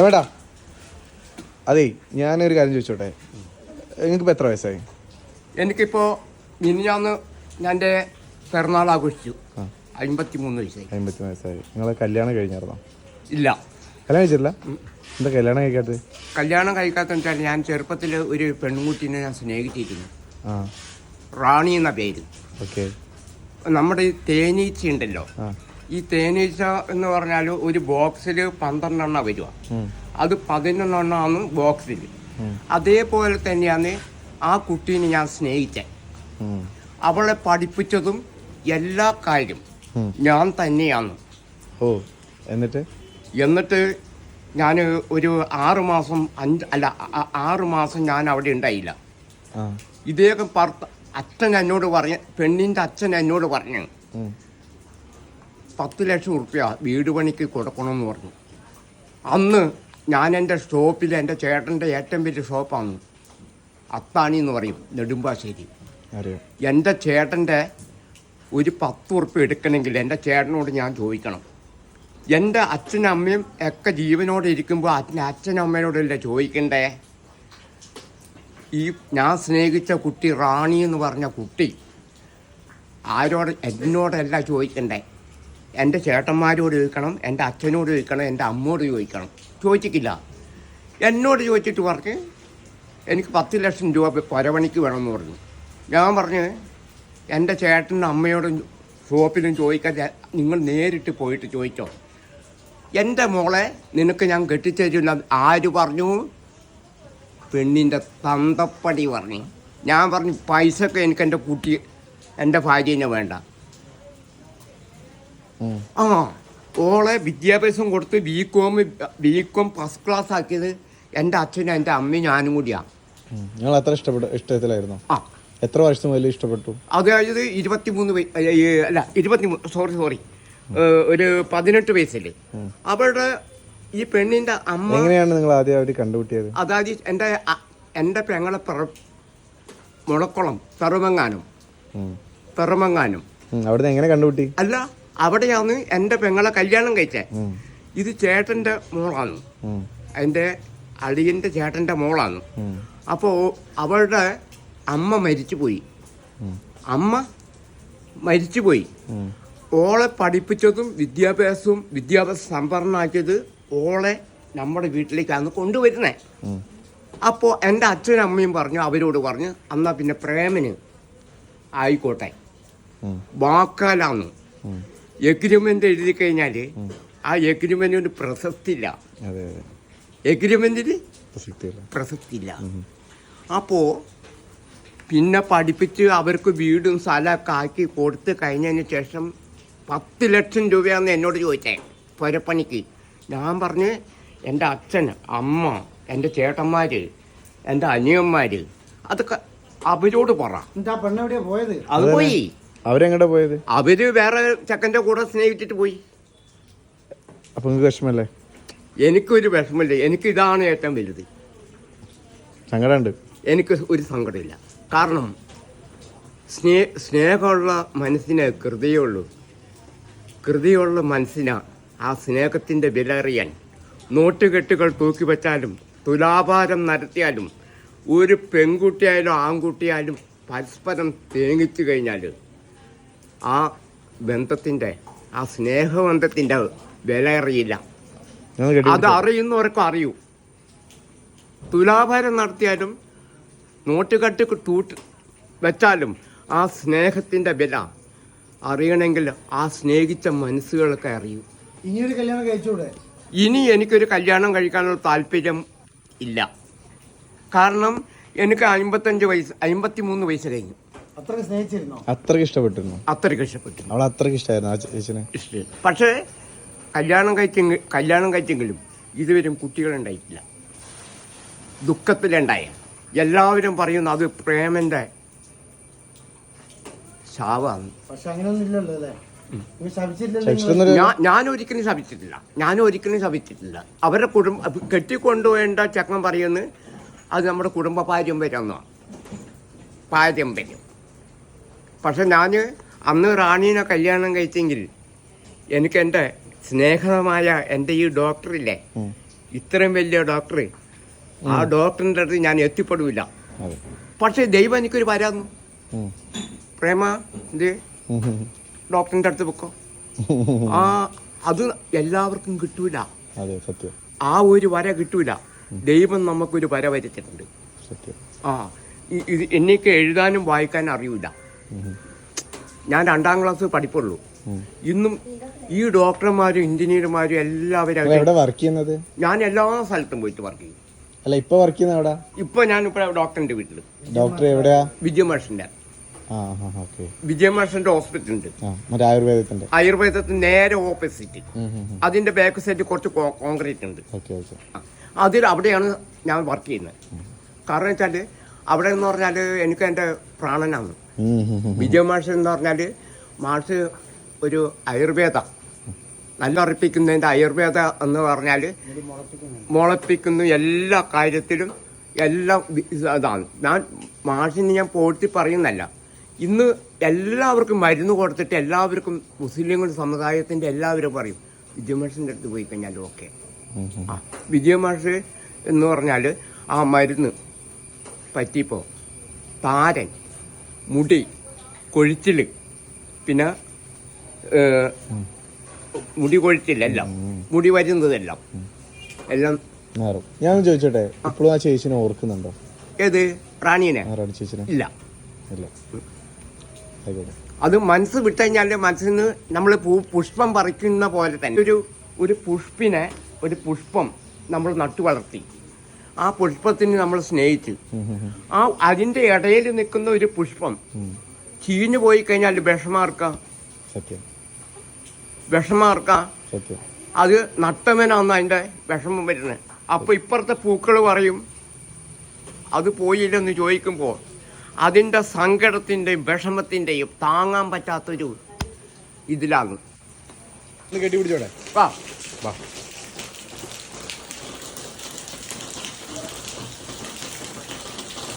വേടാ അതേ ഞാനൊരു കാര്യം ചോദിച്ചോട്ടെ. നിങ്ങൾക്ക് എത്ര വയസ്സായി? എനിക്കിപ്പോൾ മിനിഞ്ഞാന്ന് ഞാൻ എന്റെ പിറന്നാൾ ആഘോഷിച്ചു. അമ്പത്തി മൂന്ന് വയസ്സായി. അമ്പത്തി വയസ്സായി. നിങ്ങളെ കല്യാണം കഴിഞ്ഞായിരുന്നോ? ഇല്ല. കല്യാണം കഴിച്ചില്ല എന്താ കല്യാണം കഴിക്കാത്തത്? കല്യാണം കഴിക്കാത്തെന്ന് വെച്ചാൽ ഞാൻ ചെറുപ്പത്തിൽ ഒരു പെൺകുട്ടീനെ ഞാൻ സ്നേഹിച്ചിരുന്നു. ആ. റാണി എന്ന പേര്. ഓക്കെ. നമ്മുടെ തേനീച്ച ഉണ്ടല്ലോ ഈ തേനീച്ച എന്ന് പറഞ്ഞാൽ ഒരു ബോക്സിൽ പന്ത്രണ്ടെണ്ണ വരിക. അത് പതിനൊന്നെണ്ണമാണ് ബോക്സിൽ. അതേപോലെ തന്നെയാണ് ആ കുട്ടീനെ ഞാൻ സ്നേഹിച്ചത്. അവളെ പഠിപ്പിച്ചതും എല്ലാ കാര്യം ഞാൻ തന്നെയാണ്. ഓ എന്നിട്ട്? എന്നിട്ട് ഞാൻ ഒരു ആറ് മാസം അഞ്ച് അല്ല ആറ് മാസം ഞാൻ അവിടെ ഉണ്ടായില്ല. ഇദ്ദേഹം ഭർത്ത അച്ഛൻ എന്നോട് പറഞ്ഞ പെണ്ണിന്റെ അച്ഛൻ എന്നോട് പറഞ്ഞു. പത്ത് ലക്ഷം ഉറുപ്പ്യ വീട് പണിക്ക് കൊടുക്കണമെന്ന് പറഞ്ഞു. അന്ന് ഞാൻ എന്റെ ഷോപ്പിൽ എന്റെ ചേട്ടന്റെ ഏറ്റവും വലിയ ഷോപ്പാണ് അത്താണി എന്ന് പറയും നെടുമ്പാശ്ശേരി. എന്റെ ചേട്ടന്റെ ഒരു പത്ത് ഉറുപ്പ്യ എടുക്കണമെങ്കിൽ എന്റെ ചേട്ടനോട് ഞാൻ ചോദിക്കണം. എന്റെ അച്ഛനും അമ്മയും ഒക്കെ ജീവനോടെ ഇരിക്കുമ്പോൾ അച്ഛൻ അച്ഛനും അമ്മയോടല്ലേ ചോദിക്കണ്ടേ? ഈ ഞാൻ സ്നേഹിച്ച കുട്ടി റാണി എന്ന് പറഞ്ഞ കുട്ടി ആരോട് എന്നോടല്ല ചോദിക്കണ്ടേ? എന്റെ ചേട്ടന്മാരോട് ചോദിക്കണം എന്റെ അച്ഛനോട് ചോദിക്കണം എന്റെ അമ്മയോട് ചോദിക്കണം. ചോദിച്ചിട്ടില്ല. എന്നോട് ചോദിച്ചിട്ട് പറഞ്ഞ് എനിക്ക് പത്ത് ലക്ഷം രൂപ പരവണിക്ക് വേണമെന്ന് പറഞ്ഞു. ഞാൻ പറഞ്ഞ് എന്റെ ചേട്ടനും അമ്മയോടും ഷോപ്പിലും ചോദിക്കാൻ നിങ്ങൾ നേരിട്ട് പോയിട്ട് ചോദിച്ചോ. എന്റെ മോളെ നിനക്ക് ഞാൻ കെട്ടിച്ചേരില്ല ആര് പറഞ്ഞു? പെണ്ണിന്റെ തന്തപ്പടി പറഞ്ഞു. ഞാൻ പറഞ്ഞു പൈസക്ക് എനിക്ക് എന്റെ കുട്ടി എന്റെ ഭാര്യനെ വേണ്ട. ആ ഓളെ വിദ്യാഭ്യാസം കൊടുത്ത് B com B com first class ആക്കിയത് എന്റെ അച്ഛനും എന്റെ അമ്മയും ഞാനും കൂടിയാണ്. നിങ്ങൾ എത്ര ഇഷ്ടപ്പെട്ടു? ഇഷ്ടത്തിലായിരുന്നു? ആ. എത്ര വർഷം മുതൽ ഇഷ്ടപ്പെട്ടു? അതായത് ഇരുപത്തിമൂന്ന് അല്ല ഇരുപത്തിമൂന്ന് സോറി സോറി ഒരു പതിനെട്ട് വയസ്സിൽ അവരുടെ ഈ പെണ്ണിന്റെ അമ്മ എങ്ങനെയാണ് നിങ്ങൾ ആദ്യം അവർ കണ്ടുപിട്ടിയത് അതായത് എന്റെ എന്റെ എന്റെ പെങ്ങളെ പറ മുളക്കുളം പെറുമങ്ങാനും. പെറുമങ്ങാനും. അവിടുന്ന് എങ്ങനെ കണ്ടുപിട്ടി അല്ല അവിടെയാണ് എന്റെ പെങ്ങളെ കല്യാണം കഴിച്ചത് ഇത് ചേട്ടന്റെ മോളാണ്. എന്റെ എന്റെ ചേട്ടന്റെ ചേട്ടന്റെ മോളാണ്. ഉം. അപ്പോൾ അവളുടെ അമ്മ മരിച്ചു പോയി അമ്മ മരിച്ചു പോയി ഓളെ പഠിപ്പിച്ചതും വിദ്യാഭ്യാസവും വിദ്യാഭ്യാസ സംഭരണമാക്കിയത് ഓളെ നമ്മുടെ വീട്ടിലേക്കാണ് കൊണ്ടുവരുന്നത് അപ്പോ അപ്പോൾ എന്റെ അച്ഛനും അമ്മയും പറഞ്ഞു അവരോട് പറഞ്ഞു എന്നാൽ പിന്നെ പ്രേമന് ആയിക്കോട്ടെ. ഉം. എഗ്രിമെന്റ് എഴുതി കഴിഞ്ഞാൽ ആ എഗ്രിമെന്റിന് പ്രസക്തിയില്ല. അതെ അതെ. എഗ്രിമെന്റിന് പ്രസക്തിയില്ല. പ്രസക്തിയില്ല. അപ്പോൾ പിന്നെ പഠിപ്പിച്ച് അവർക്ക് വീടും സ്ഥലമൊക്കെ ആക്കി കൊടുത്ത് കഴിഞ്ഞതിന് ശേഷം പത്ത് ലക്ഷം രൂപയാണെന്ന് എന്നോട് ചോദിച്ചേ പുരപ്പണിക്ക്. ഞാൻ പറഞ്ഞ് എന്റെ അച്ഛൻ അമ്മ എന്റെ ചേട്ടന്മാർ എന്റെ അനിയന്മാർ അതൊക്കെ അവരോട് പറ. അത് പോയി. അവരെങ്ങോട്ടാ പോയത്? അവർ വേറെ ചെക്കന്റെ കൂടെ സ്നേഹിച്ചിട്ട് പോയി. അപ്പൊ നിങ്ങൾക്ക് വിഷമല്ലേ? എനിക്കൊരു വിഷമമില്ല. എനിക്ക് ഇതാണ് ഏറ്റവും വലുത്. സങ്കടമുണ്ട് എനിക്ക് ഒരു സങ്കടമില്ല. കാരണം സ്നേ സ്നേഹമുള്ള മനസ്സിന് കൃതിയുള്ളൂ. കൃതിയുള്ള മനസ്സിന് ആ സ്നേഹത്തിന്റെ വില അറിയാൻ. നോട്ടുകെട്ടുകൾ തൂക്കി വെച്ചാലും തുലാഭാരം നടത്തിയാലും ഒരു പെൺകുട്ടിയായാലും ആൺകുട്ടിയായാലും പരസ്പരം തേങ്ങിച്ചു കഴിഞ്ഞാൽ ആ ബന്ധത്തിന്റെ ആ സ്നേഹബന്ധത്തിന്റെ വില അറിയില്ല അത് അറിയുന്നവർക്ക് അറിയൂ. തുലാഭാരം നടത്തിയാലും നോട്ടുകട്ട് തൂട്ട് വെച്ചാലും ആ സ്നേഹത്തിന്റെ വില അറിയണമെങ്കിൽ ആ സ്നേഹിച്ച മനസ്സുകളൊക്കെ അറിയൂ. ഇനിയൊരു കല്യാണം കഴിച്ചൂടെ? ഇനി എനിക്കൊരു കല്യാണം കഴിക്കാനുള്ള താല്പര്യം ഇല്ല. കാരണം എനിക്ക് അമ്പത്തഞ്ച് വയസ്സ് അമ്പത്തി മൂന്ന് വയസ്സ് കഴിഞ്ഞു. അത്രയ്ക്ക് സ്നേഹിച്ചിരുന്നോ? അത്രയ്ക്ക് ഇഷ്ടപ്പെട്ടിരുന്നു? അത്രയ്ക്ക് ഇഷ്ടപ്പെട്ടു അവൾ അത്രയ്ക്ക് ഇഷ്ടമായിരുന്നു ആ ചേച്ചിനെ. ഇഷ്ടം പക്ഷേ കല്യാണം കഴിച്ചെങ്കിൽ കല്യാണം കഴിച്ചെങ്കിലും ഇതുവരും കുട്ടികളുണ്ടായിട്ടില്ല. ദുഃഖത്തിലുണ്ടായ. എല്ലാവരും പറയുന്നു അത് പ്രേമന്റെ ശാവാണ് പക്ഷെ അങ്ങനെയൊന്നും ഇല്ലല്ലോ അല്ലേ? ഞാൻ ഒരിക്കലും ശപിച്ചിട്ടില്ല ഞാൻ ഒരിക്കലും ശപിച്ചിട്ടില്ല. അവരുടെ കുടുംബ കെട്ടിക്കൊണ്ടുപോയേണ്ട ചക്കൻ പറയുന്നു അത് നമ്മുടെ കുടുംബ പാരമ്പര്യം എന്നാണ്. പാരമ്പര്യം പക്ഷെ ഞാൻ അന്ന് റാണീനെ കല്യാണം കഴിച്ചെങ്കിൽ എനിക്ക് എന്റെ സ്നേഹമായ എന്റെ ഈ ഡോക്ടറില്ലേ? ഇല്ലേ ഇത്രയും വലിയ ഡോക്ടർ. ആ ഡോക്ടറിന്റെ അടുത്ത് ഞാൻ എത്തിപ്പെടില്ല പക്ഷെ ദൈവം എനിക്കൊരു വരാന്നു പ്രേമ ഉം, ഡോക്ടറിന്റെ അടുത്ത് വെക്കോ ആ അത് എല്ലാവർക്കും കിട്ടൂല. ആ ഒരു വര കിട്ടൂല. ദൈവം നമുക്കൊരു വര വരച്ചിട്ടുണ്ട്. ആ ഇത് എനിക്ക് എഴുതാനും വായിക്കാനും അറിയില്ല ഉം, ഞാൻ രണ്ടാം ക്ലാസ് പഠിപ്പുള്ളൂ. ഇന്നും ഈ ഡോക്ടർമാരും എഞ്ചിനീയർമാരും എല്ലാവരും എവിടെ വർക്ക് ചെയ്യുന്നത്? ഞാൻ എല്ലാ സ്ഥലത്തും പോയിട്ട് വർക്ക് ചെയ്യും. അല്ല ഇപ്പൊ വർക്ക് ചെയ്യുന്ന എവിടെ? ഇപ്പൊ ഞാൻ ഇപ്പൊ ഡോക്ടറിന്റെ വീട്ടിൽ ഡോക്ടർ എവിടെയാ? വിജയമാഷിന്റെ. വിജയമാഷിന്റെ ഹോസ്പിറ്റൽ ഉണ്ട് ആയുർവേദത്തിന്റെ. ആയുർവേദത്തിന് നേരെ ഓപ്പോസിറ്റ്. അതിന്റെ ബാക്ക് സൈഡ് കുറച്ച് കോൺക്രീറ്റ് ഉണ്ട്. അതിൽ അവിടെയാണ് ഞാൻ വർക്ക് ചെയ്യുന്നത്. കാരണം വെച്ചാൽ അവിടെ എന്ന് പറഞ്ഞാൽ എനിക്ക് എന്റെ പ്രാണനാണ്. വിജയ മാഷ് എന്ന് പറഞ്ഞാൽ മാഷ് ഒരു ആയുർവേദ. നല്ല അർപ്പിക്കുന്നതിന്റെ ആയുർവേദ എന്ന് പറഞ്ഞാൽ മുളപ്പിക്കുന്നു എല്ലാ കാര്യത്തിലും എല്ലാ ഇതാണ് അതാണ്. ഞാൻ മാഷിന് ഞാൻ പോഴ്ത്തി പറയുന്നല്ല ഇന്ന് എല്ലാവർക്കും മരുന്ന് കൊടുത്തിട്ട് എല്ലാവർക്കും മുസ്ലിങ്ങൾ സമുദായത്തിന്റെ എല്ലാവരും പറയും വിജയമാഷിന്റെ അടുത്ത് പോയി കഴിഞ്ഞാൽ ഓക്കെ. ആ വിജയമാഷ് എന്ന് പറഞ്ഞാൽ ആ മരുന്ന് പറ്റിപ്പോ. താരൻ. മുടി കൊഴിച്ചിൽ പിന്നെ മുടി കൊഴിച്ചില്ലെല്ലാം മുടി വരുന്നതെല്ലാം എല്ലാം. മാറും. ഞാൻ ചോദിച്ചോട്ടെ ഇപ്പോഴും ആ ചേച്ചിനെ ഓർക്കുന്നുണ്ടോ? ഏത്? റാണീനെ? ചേച്ചിനെ? ഇല്ല. അത് മനസ്സ് വിട്ടുകഴിഞ്ഞാൽ മനസ്സിൽ നിന്ന് നമ്മൾ പൂ പുഷ്പം പറിക്കുന്ന പോലെ തന്നെ. ഒരു ഒരു പുഷ്പിനെ ഒരു പുഷ്പം നമ്മൾ നട്ടു വളർത്തി ആ പുഷ്പത്തിന് നമ്മൾ സ്നേഹിച്ചു. ആ അതിന്റെ ഇടയിൽ നിൽക്കുന്ന ഒരു പുഷ്പം. ചീഞ്ഞു പോയി കഴിഞ്ഞാൽ വിഷമാർക്ക സത്യം. വിഷമാർക്ക സത്യം. അത് നട്ടവനാണ് അതിന്റെ വിഷമം വരുന്നത്. അപ്പൊ ഇപ്പുറത്തെ പൂക്കൾ പറയും അത് പോയില്ലെന്ന് ചോദിക്കുമ്പോൾ അതിന്റെ സങ്കടത്തിന്റെയും വിഷമത്തിന്റെയും താങ്ങാൻ പറ്റാത്തൊരു ഇതിലാണ്. കെട്ടിപ്പിടിച്ചോടെ. വാ. വാ.